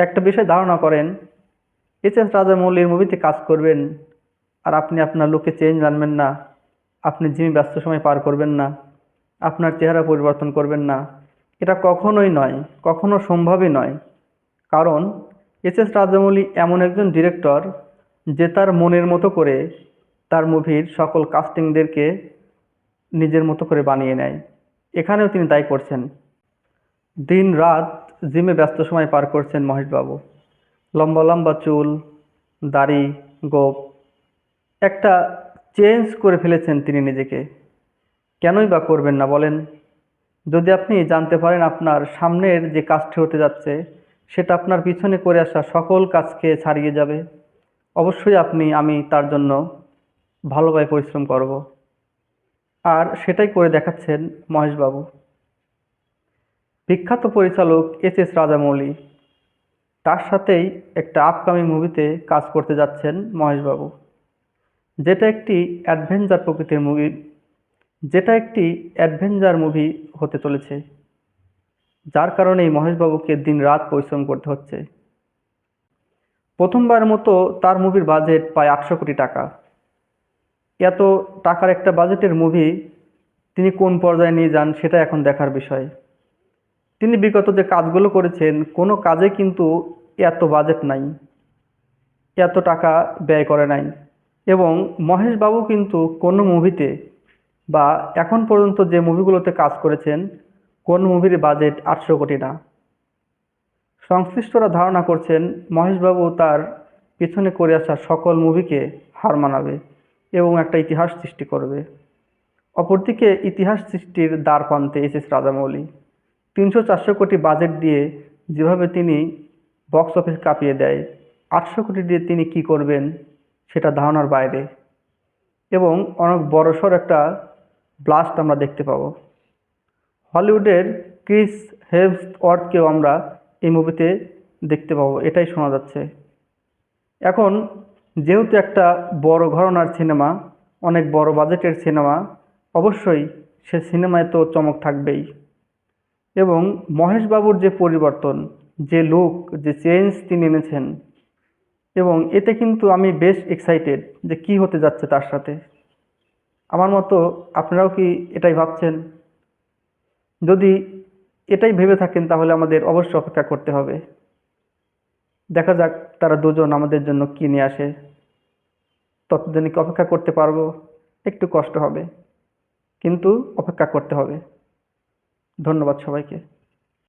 একটা বিষয় ধারণা করেন এইচ এস রাজামৌলির মুভিতে কাজ করবেন, আর আপনি আপনার লুকে চেঞ্জ আনবেন না, আপনি জিমে ব্যস্ত সময় পার করবেন না, আপনার চেহারা পরিবর্তন করবেন না। এটা কখনোই নয়, কখনো সম্ভবই নয়। কারণ, এস এস রাজামৌলি এমন একজন ডিরেক্টর যে তার মনের মতো করে তার মুভির সকল কাস্টিংদেরকে নিজের মতো করে বানিয়ে নেয়। এখানেও তিনি তাই করছেন। দিন রাত জিমে ব্যস্ত সময় পার করছেন মহেশবাবু। লম্বা লম্বা চুল, দাড়ি, গোপ, একটা চেঞ্জ করে ফেলেছেন তিনি নিজেকে। কেনই বা করবেন না বলেন? যদি আপনি জানতে পারেন আপনার সামনের যে কাজটি হতে যাচ্ছে, সেটা আপনার পিছনে করে আসা সকল কাজকে ছাড়িয়ে যাবে। অবশ্যই আপনি, আমি তার জন্য ভালোভাবে পরিশ্রম করব। আর সেটাই করে দেখাচ্ছেন মহেশবাবু। বিখ্যাত পরিচালক এস এস রাজামৌলি। তার সাথেই একটা আপকামিং মুভিতে কাজ করতে যাচ্ছেন মহেশবাবু। যেটা একটি অ্যাডভেঞ্চার প্রকৃতির মুভি যেটা একটি অ্যাডভেঞ্চার মুভি হতে চলেছে। যার কারণে মহেশবাবুকে দিন রাত পরিশ্রম করতে হচ্ছে। প্রথমবার মতো তার মুভির বাজেট প্রায় আটশো কোটি টাকা। এত টাকার একটা বাজেটের মুভি তিনি কোন পর্যায়ে নিয়ে যান সেটা এখন দেখার বিষয়। তিনি বিগত যে কাজগুলো করেছেন, কোনো কাজে কিন্তু এত বাজেট নাই, এত টাকা ব্যয় করে নাই। এবং মহেশবাবু কিন্তু কোনো মুভিতে বা এখন পর্যন্ত যে মুভিগুলোতে কাজ করেছেন, কোন মুভির বাজেট আটশো কোটি না। সংশ্লিষ্টরা ধারণা করছেন মহেশবাবু তার পিছনে করে আসা সকল মুভিকে হার মানাবে এবং একটা ইতিহাস সৃষ্টি করবে। অপরদিকে ইতিহাস সৃষ্টির দ্বার প্রান্তে এস এস রাজামৌলি। তিনশো চারশো কোটি বাজেট দিয়ে যেভাবে তিনি বক্স অফিস কাঁপিয়ে দেয়, আটশো কোটি দিয়ে তিনি কি করবেন সেটা ধারণার বাইরে। এবং অনেক বড়সড় একটা ব্লাস্ট আমরা দেখতে পাবো। হলিউডের ক্রিস হেমসওয়ার্থকেও আমরা এই মুভিতে দেখতে পাবো, এটাই শোনা যাচ্ছে। এখন যেহেতু একটা বড় ঘরনার সিনেমা, অনেক বড় বাজেটের সিনেমা, অবশ্যই সে সিনেমায় তো চমক থাকবেই। এবং মহেশবাবুর যে পরিবর্তন, যে লুক, যে চেঞ্জ তিনি এনেছেন, এবং এতে কিন্তু আমি বেশ এক্সাইটেড যে কি হতে যাচ্ছে তার সাথে। আমার মতো আপনারাও কি এটাই ভাবছেন? যদি এটাই ভেবে থাকেন তাহলে আমাদের অবশ্যই অপেক্ষা করতে হবে। দেখা যাক তারা দুজন আমাদের জন্য কী নিয়ে আসে। ততদিনে কি অপেক্ষা করতে পারব? একটু কষ্ট হবে। কিন্তু অপেক্ষা করতে হবে। ধন্যবাদ সবাইকে।